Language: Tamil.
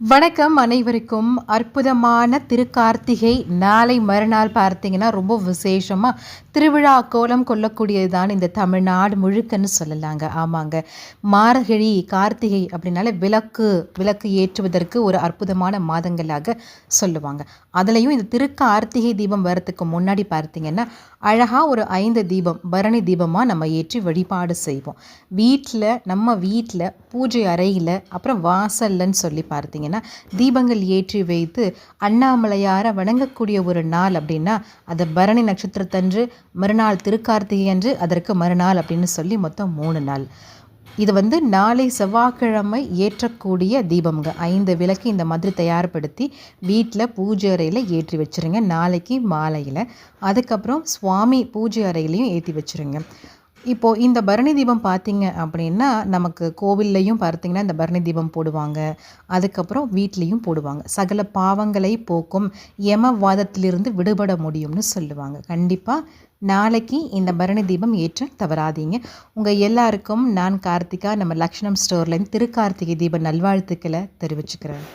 வணக்கம் அனைவருக்கும். அற்புதமான திருக்கார்த்திகை நாளை மறுநாள் பார்த்தீங்கன்னா ரொம்ப விசேஷமாக திருவிழா கோலம் கொள்ளக்கூடியது தான் இந்த தமிழ்நாடு முழுக்கன்னு சொல்லலாங்க. ஆமாங்க. மார்கழி கார்த்திகை அப்படின்னாலே விளக்கு விளக்கு ஏற்றுவதற்கு ஒரு அற்புதமான மாதங்களாக சொல்லுவாங்க. அதுலேயும் இந்த திருக்கார்த்திகை தீபம் வரத்துக்கு முன்னாடி பார்த்தீங்கன்னா அழகாக ஒரு ஐந்து தீபம் பரணி தீபமாக நம்ம ஏற்றி வழிபாடு செய்வோம். வீட்டில் நம்ம வீட்டில் பூஜை அறையில் அப்புறம் வாசல்லன்னு சொல்லி பார்த்தீங்கன்னா தீபங்கள் ஏற்றி வைத்து அண்ணாமலையாரை வணங்கக்கூடிய ஒரு நாள் அப்படின்னா அது பரணி நட்சத்திரத்தன்று மறுநாள் திருக்கார்த்திகை அன்று அதற்கு மறுநாள் அப்படின்னு சொல்லி மொத்தம் மூணு நாள். இது வந்து நாளை செவ்வாய்க்கிழமை ஏற்றக்கூடிய தீபம்ங்க. ஐந்து விளக்கு இந்த மாதிரி தயார்படுத்தி வீட்டில் பூஜை அறையில் ஏற்றி வச்சுருங்க. நாளைக்கு மாலையில். அதுக்கப்புறம் சுவாமி பூஜை அறையிலையும் ஏற்றி வச்சுருங்க. இப்போது இந்த பரணி தீபம் பார்த்தீங்க அப்படின்னா நமக்கு கோவில்லையும் பார்த்தீங்கன்னா இந்த பரணி தீபம் போடுவாங்க. அதுக்கப்புறம் வீட்லேயும் போடுவாங்க. சகல பாவங்களை போக்கும் யமவாதத்திலிருந்து விடுபட முடியும்னு சொல்லுவாங்க. கண்டிப்பாக நாளைக்கு இந்த பரணி தீபம் ஏற்ற தவறாதீங்க. உங்கள் எல்லாருக்கும் நான் கார்த்திகா நம்ம லக்ஷ்மணம் ஸ்டோர்லேருந்து திருக்கார்த்திகை தீப நல்வாழ்த்துக்களை தெரிவிச்சுக்கிறேன்.